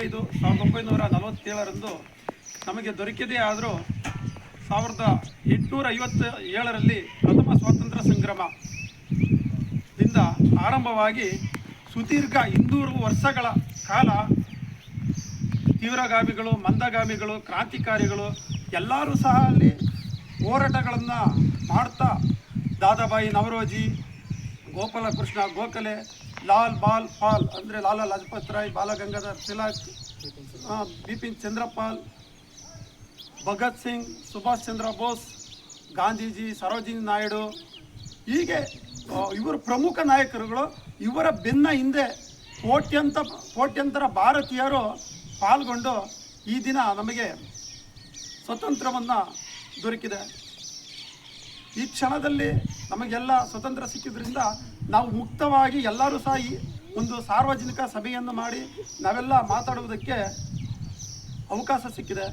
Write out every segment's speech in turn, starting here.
ಹದಿನೈದು, ಸಾವಿರದ ಒಂಬೈನೂರ ನಲವತ್ತೇಳರಂದು ನಮಗೆ ದೊರಕಿದೆ ಆದರೂ ಸಾವಿರದ ಎಂಟುನೂರ ಐವತ್ತ ಏಳರಲ್ಲಿ ಪ್ರಥಮ ಸ್ವಾತಂತ್ರ್ಯ ಸಂಗ್ರಾಮದಿಂದ ಆರಂಭವಾಗಿ ಸುದೀರ್ಘ ಇನ್ನೂರು ವರ್ಷಗಳ ಕಾಲ ತೀವ್ರಗಾಮಿಗಳು, ಮಂದಗಾಮಿಗಳು, ಕ್ರಾಂತಿಕಾರಿಗಳು ಎಲ್ಲರೂ ಸಹ ಅಲ್ಲಿ ಹೋರಾಟಗಳನ್ನು ಮಾಡ್ತಾ, ದಾದಾಬಾಯಿ ನವರೋಜಿ, ಗೋಪಾಲಕೃಷ್ಣ ಗೋಖಲೆ ಲಾಲ್ ಬಾಲ್ ಪಾಲ್ ಅಂದರೆ ಲಾಲಾ ಲಜಪತ್ ರಾಯ್ ಬಾಲಗಂಗಾಧರ್ ತಿಲಕ್ ಬಿಪಿನ್ ಚಂದ್ರಪಾಲ್, ಭಗತ್ ಸಿಂಗ್, ಸುಭಾಷ್ ಚಂದ್ರ ಬೋಸ್, ಗಾಂಧೀಜಿ, ಸರೋಜಿನಿ ನಾಯ್ಡು. ಹೀಗೆ ಇವರು ಪ್ರಮುಖ ನಾಯಕರುಗಳು. ಇವರ ಬೆನ್ನ ಹಿಂದೆ ಕೋಟ್ಯಂತ, ಕೋಟ್ಯಂತರ ಭಾರತೀಯರು ಪಾಲ್ಗೊಂಡು ಈ ದಿನ ನಮಗೆ ಸ್ವತಂತ್ರವನ್ನು ದೊರಕಿದೆ. ಈ ಕ್ಷಣದಲ್ಲಿ ನಮಗೆಲ್ಲ ಸ್ವತಂತ್ರ ಸಿಕ್ಕಿದ್ರಿಂದ ನಾವು ಮುಕ್ತವಾಗಿ ಎಲ್ಲರೂ ಸಹ ಈ ಒಂದು ಸಾರ್ವಜನಿಕ ಸಭೆಯನ್ನು ಮಾಡಿ ನಾವೆಲ್ಲ ಮಾತಾಡುವುದಕ್ಕೆ ಅವಕಾಶ ಸಿಕ್ಕಿದೆ.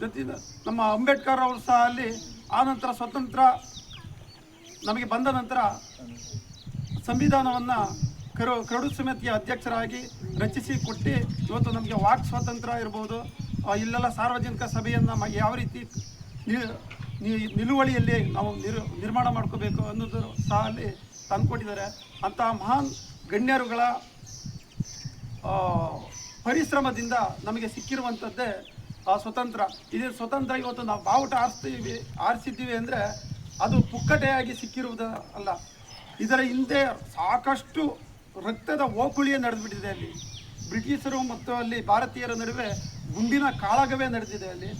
ಜೊತೆ ನಮ್ಮ ಅಂಬೇಡ್ಕರ್ ಅವರು ಸಹ ಅಲ್ಲಿ ಆನಂತರ ಸ್ವತಂತ್ರ ನಮಗೆ ಬಂದ ನಂತರ ಸಂವಿಧಾನವನ್ನು ಕರು ಕರಡು ಸಮಿತಿಯ ಅಧ್ಯಕ್ಷರಾಗಿ ರಚಿಸಿ ಕೊಟ್ಟು ಇವತ್ತು ನಮಗೆ ವಾಕ್ ಸ್ವಾತಂತ್ರ್ಯ ಇರ್ಬೋದು. ಆ, ಇಲ್ಲೆಲ್ಲ ಸಾರ್ವಜನಿಕ ಸಭೆಯನ್ನು ಯಾವ ರೀತಿ ನಿಲುವಳಿಯಲ್ಲಿ ನಾವು ನಿರ್ ನಿರ್ಮಾಣ ಮಾಡ್ಕೋಬೇಕು ಅನ್ನೋದು ಸಹ ಅಲ್ಲಿ ತಂದುಕೊಟ್ಟಿದ್ದಾರೆ. ಅಂತಹ ಮಹಾನ್ ಗಣ್ಯರುಗಳ ಪರಿಶ್ರಮದಿಂದ ನಮಗೆ ಸಿಕ್ಕಿರುವಂಥದ್ದೇ ಸ್ವತಂತ್ರ. ಇದೇ ಸ್ವತಂತ್ರ ಇವತ್ತು ನಾವು ಬಾವುಟ ಆರಿಸ್ತೀವಿ, ಆರಿಸಿದ್ದೀವಿ ಅಂದರೆ ಅದು ಪುಕ್ಕಟೆಯಾಗಿ ಸಿಕ್ಕಿರುವುದ ಅಲ್ಲ. ಇದರ ಹಿಂದೆ ಸಾಕಷ್ಟು ರಕ್ತದ ಓಕುಳಿಯೇ ನಡೆದುಬಿಟ್ಟಿದೆ ಅಲ್ಲಿ. ಬ್ರಿಟಿಷರು ಮತ್ತು ಅಲ್ಲಿ ಭಾರತೀಯರ ನಡುವೆ ಗುಂಡಿನ ಕಾಳಗವೇ ನಡೆದಿದೆ ಅಲ್ಲಿ.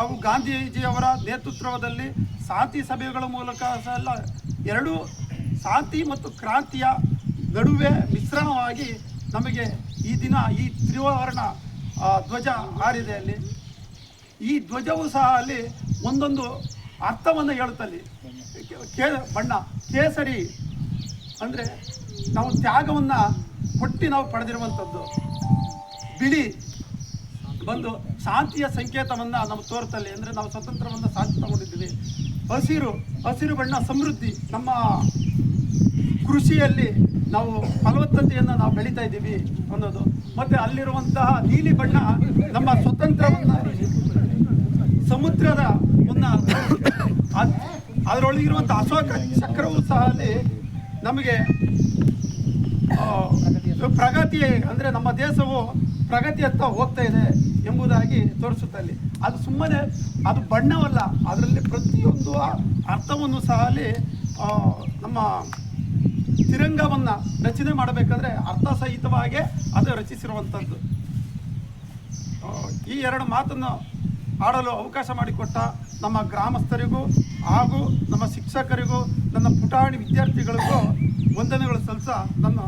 ಅವು ಗಾಂಧೀಜಿಯವರ ನೇತೃತ್ವದಲ್ಲಿ ಶಾಂತಿ ಸಭೆಗಳ ಮೂಲಕ ಸಹ ಎರಡೂ ಶಾಂತಿ ಮತ್ತು ಕ್ರಾಂತಿಯ ನಡುವೆ ಮಿಶ್ರಣವಾಗಿ ನಮಗೆ ಈ ದಿನ ಈ ತ್ರಿವರ್ಣ ಧ್ವಜ ಹಾರಿದೆ ಅಲ್ಲಿ. ಈ ಧ್ವಜವು ಸಹ ಅಲ್ಲಿ ಒಂದೊಂದು ಅರ್ಥವನ್ನು ಹೇಳುತ್ತಲ್ಲಿ. ಕೇ, ಬಣ್ಣ, ಕೇಸರಿ ಅಂದರೆ ನಾವು ತ್ಯಾಗವನ್ನು ಕೊಟ್ಟು ನಾವು ಪಡೆದಿರುವಂಥದ್ದು. ಬಿಳಿ ಬಂದು ಶಾಂತಿಯ ಸಂಕೇತವನ್ನು ನಮ್ಮ ತೋರ್ತಲ್ಲಿ ಅಂದರೆ ನಾವು ಸ್ವತಂತ್ರವನ್ನು ಶಾಂತಿ ತಗೊಂಡಿದ್ದೀವಿ. ಹಸಿರು ಹಸಿರು ಬಣ್ಣ ಸಮೃದ್ಧಿ ನಮ್ಮ ಕೃಷಿಯಲ್ಲಿ ನಾವು ಫಲವತ್ತತೆಯನ್ನು ನಾವು ಬೆಳೀತಾ ಇದ್ದೀವಿ ಅನ್ನೋದು. ಮತ್ತು ಅಲ್ಲಿರುವಂತಹ ನೀಲಿ ಬಣ್ಣ ನಮ್ಮ ಸ್ವತಂತ್ರವನ್ನು ಸಮುದ್ರದ ಮುನ್ನ ಅದ್- ಅದರೊಳಗಿರುವಂಥ ಅಶೋಕ ಚಕ್ರವು ಸಹ ಅಲ್ಲಿ ನಮಗೆ ಪ್ರಗತಿ ಅಂದರೆ ನಮ್ಮ ದೇಶವು ಪ್ರಗತಿಯತ್ತ ಹೋಗ್ತಾ ಇದೆ ಎಂಬುದಾಗಿ ತೋರಿಸುತ್ತೆ ಅಲ್ಲಿ. ಅದು ಸುಮ್ಮನೆ ಅದು ಬಣ್ಣವಲ್ಲ, ಅದರಲ್ಲಿ ಪ್ರತಿಯೊಂದು ಅರ್ಥವನ್ನು ಸಹ ಅಲ್ಲಿ ನಮ್ಮ ತಿರಂಗವನ್ನು ರಚನೆ ಮಾಡಬೇಕಾದ್ರೆ ಅರ್ಥಸಹಿತವಾಗಿ ಅದು ರಚಿಸಿರುವಂಥದ್ದು ಈ ಎರಡು ಮಾತನ್ನು ಆಡಲು ಅವಕಾಶ ಮಾಡಿಕೊಟ್ಟ ನಮ್ಮ ಗ್ರಾಮಸ್ಥರಿಗೂ ಹಾಗೂ ನಮ್ಮ ಶಿಕ್ಷಕರಿಗೂ, ನನ್ನ ಪುಟಾಣಿ ವಿದ್ಯಾರ್ಥಿಗಳಿಗೂ ವಂದನೆಗಳು ಸಲ್ಲಿಸ ನನ್ನ